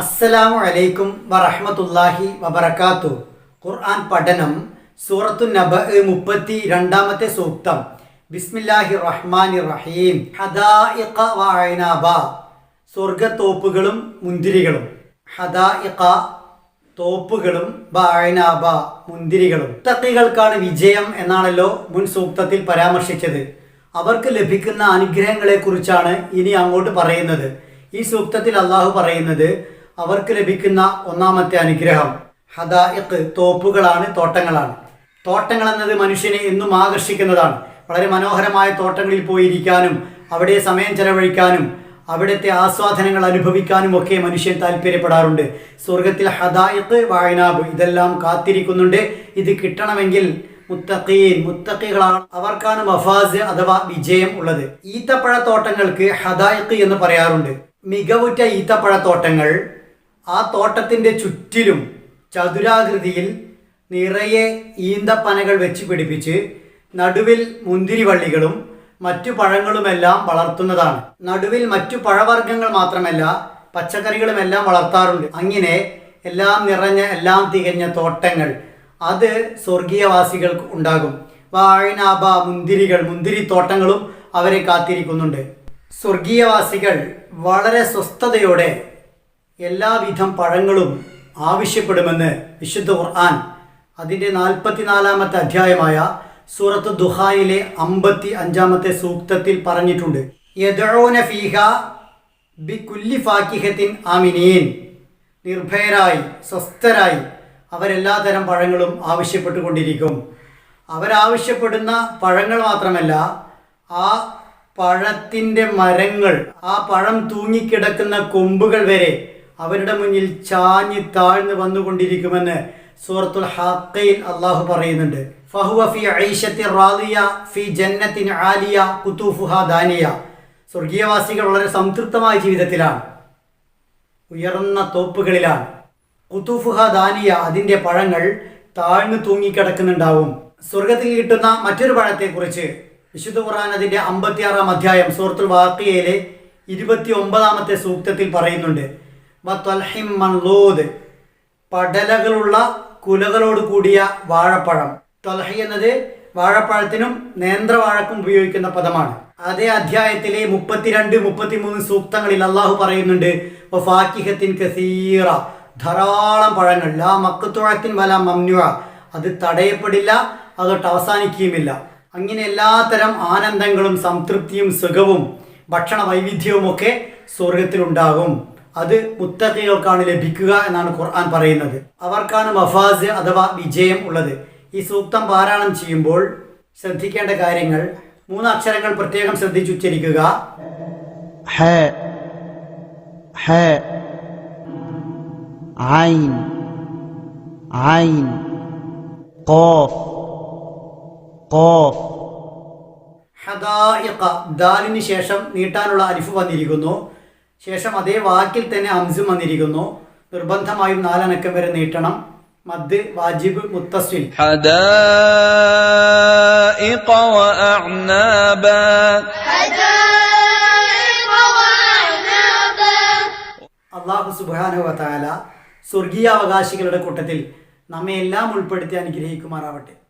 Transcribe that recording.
അസ്സലാമു അലൈക്കും വറഹ്മത്തുള്ളാഹി വബറകാത്തു. ഖുർആൻ പഠനം സൂറത്തു നബ മുപ്പത്തി രണ്ടാമത്തെ സൂക്തം. ബിസ്മില്ലാഹി റഹ്മാനി റഹീം. ഹദായിഖ വഅയ്നാബ സ്വർഗത്തോപ്പുകളും മുന്തിരികളും. ഹദായിഖ തോപ്പുകളും വഅയ്നാബ മുന്തിരികളും. മുത്തഖികൾക്കാണ് വിജയം എന്നാണല്ലോ മുൻ സൂക്തത്തിൽ പരാമർശിച്ചത്. അവർക്ക് ലഭിക്കുന്ന അനുഗ്രഹങ്ങളെക്കുറിച്ചാണ് ഇനി അങ്ങോട്ട് പറയുന്നത്. ഈ സൂക്തത്തിൽ അള്ളാഹു പറയുന്നത് അവർക്ക് ലഭിക്കുന്ന ഒന്നാമത്തെ അനുഗ്രഹം ഹദായിക്ക് തോപ്പുകളാണ് തോട്ടങ്ങളാണ്. തോട്ടങ്ങൾ എന്നത് മനുഷ്യനെ എന്നും ആകർഷിക്കുന്നതാണ്. വളരെ മനോഹരമായ തോട്ടങ്ങളിൽ പോയിരിക്കാനും അവിടെ സമയം ചെലവഴിക്കാനും അവിടുത്തെ ആസ്വാദനങ്ങൾ അനുഭവിക്കാനും ഒക്കെ മനുഷ്യൻ താല്പര്യപ്പെടാറുണ്ട്. സ്വർഗത്തിൽ ഹദായത്ത് വായനാബ് ഇതെല്ലാം കാത്തിരിക്കുന്നുണ്ട്. ഇത് കിട്ടണമെങ്കിൽ മുത്തഖീൻ മുത്തഖികളാണ്. അവർക്കാണ് മഫാസ് അഥവാ വിജയം ഉള്ളത്. ഈത്തപ്പഴത്തോട്ടങ്ങൾക്ക് ഹദായത്ത് എന്ന് പറയാറുണ്ട്. മികവുറ്റ ഈത്തപ്പഴത്തോട്ടങ്ങൾ ആ തോട്ടത്തിന്റെ ചുറ്റിലും ചതുരാകൃതിയിൽ നിറയെ ഈന്തപ്പനകൾ വെച്ച് പിടിപ്പിച്ച് നടുവിൽ മുന്തിരിവള്ളികളും മറ്റു പഴങ്ങളുമെല്ലാം വളർത്തുന്നതാണ്. നടുവിൽ മറ്റു പഴവർഗങ്ങൾ മാത്രമല്ല പച്ചക്കറികളുമെല്ലാം വളർത്താറുണ്ട്. അങ്ങനെ എല്ലാം നിറഞ്ഞ എല്ലാം തികഞ്ഞ തോട്ടങ്ങൾ അത് സ്വർഗീയവാസികൾക്ക് ഉണ്ടാകും. വായനാഭ മുന്തിരികൾ മുന്തിരിത്തോട്ടങ്ങളും അവരെ കാത്തിരിക്കുന്നുണ്ട്. സ്വർഗീയവാസികൾ വളരെ സ്വസ്ഥതയോടെ എല്ലാവിധം പഴങ്ങളും ആവശ്യപ്പെടുമെന്ന് വിശുദ്ധ ഖുർആൻ അതിന്റെ നാൽപ്പത്തിനാലാമത്തെ അധ്യായമായ സൂറത്ത് ദുഹായിലെ അമ്പത്തി അഞ്ചാമത്തെ സൂക്തത്തിൽ പറഞ്ഞിട്ടുണ്ട്. ബി ആമിനീൻ. നിർഭയരായി സ്വസ്ഥരായി അവരെല്ലാ തരം പഴങ്ങളും ആവശ്യപ്പെട്ടുകൊണ്ടിരിക്കും. അവരാവശ്യപ്പെടുന്ന പഴങ്ങൾ മാത്രമല്ല ആ പഴത്തിന്റെ മരങ്ങൾ ആ പഴം തൂങ്ങിക്കിടക്കുന്ന കൊമ്പുകൾ വരെ അവരുടെ മുന്നിൽ ചാഞ്ഞ് താഴ്ന്നു വന്നുകൊണ്ടിരിക്കുമെന്ന് സൂറത്തുൽ ഹാക്കയിൽ അള്ളാഹു പറയുന്നുണ്ട്. ഫഹുവ ഫി ഐഷത്തി റാലിയ ഫി ജന്നത്തിൻ ആലിയ കുത്തൂഫുഹ ദാനിയ. സ്വർഗീയവാസികൾ വളരെ സംതൃപ്തമായ ജീവിതത്തിലാണ്. ഉയർന്ന തോപ്പുകളിലാണ്. കുത്തൂഫുഹ ദാനിയ അതിന്റെ പഴങ്ങൾ താഴ്ന്നു തൂങ്ങിക്കിടക്കുന്നുണ്ടാവും. സ്വർഗത്തിൽ കിട്ടുന്ന മറ്റൊരു പഴത്തെക്കുറിച്ച് വിശുദ്ധ ഖുർആൻ അതിന്റെ അമ്പത്തിയാറാം അധ്യായം സൂറത്തുൽ വാക്കിയയിലെ ഇരുപത്തി ഒമ്പതാമത്തെ സൂക്തത്തിൽ പറയുന്നുണ്ട്. വത്വൽഹിം പടലകളുള്ള കുലകളോട് കൂടിയ വാഴപ്പഴം. ത്വൽഹി എന്നത് വാഴപ്പഴത്തിനും നേന്ത്രവാഴക്കും ഉപയോഗിക്കുന്ന പദമാണ്. അതേ അധ്യായത്തിലെ മുപ്പത്തിരണ്ട് മുപ്പത്തിമൂന്ന് സൂക്തങ്ങളിൽ അള്ളാഹു പറയുന്നുണ്ട് ഫാക്കിഹത്തിൻ കസീറ. ധാരാളം പഴങ്ങൾ. ലാ മക്കത്തുഴത്തിൻ വല മമ്നുവ അത് തടയപ്പെടില്ല അതൊട്ട് അവസാനിക്കുകയുമില്ല. അങ്ങനെ എല്ലാത്തരം ആനന്ദങ്ങളും സംതൃപ്തിയും സുഖവും ഭക്ഷണ വൈവിധ്യവും ഒക്കെ സ്വർഗത്തിലുണ്ടാകും അത് മുത്തഖികൾക്കാണ് ലഭിക്കുക എന്നാണ് ഖുർആൻ പറയുന്നത് അവർക്കാണ് മഫാസ് അഥവാ വിജയം ഉള്ളത് ഈ സൂക്തം പാരായണം ചെയ്യുമ്പോൾ ശ്രദ്ധിക്കേണ്ട കാര്യങ്ങൾ മൂന്ന് അക്ഷരങ്ങൾ പ്രത്യേകം ശ്രദ്ധിച്ചുച്ചരിക്കുക حاء حاء عين عين قاف قاف ഹദായിഖ ദാലിന് ശേഷം നീട്ടാനുള്ള അരിഫ് വന്നിരിക്കുന്നു ശേഷം അതേ വാക്കിൽ തന്നെ അംസും വന്നിരിക്കുന്നു. നിർബന്ധമായും നാലനക്കം വരെ നീട്ടണം. മദ് വാജിബ് മുത്തസ്വിൽ അള്ളാഹു സുബാനുവല സ്വർഗീയ അവകാശികളുടെ കൂട്ടത്തിൽ നമ്മെ എല്ലാം ഉൾപ്പെടുത്തി അനുഗ്രഹിക്കുമാറാവട്ടെ.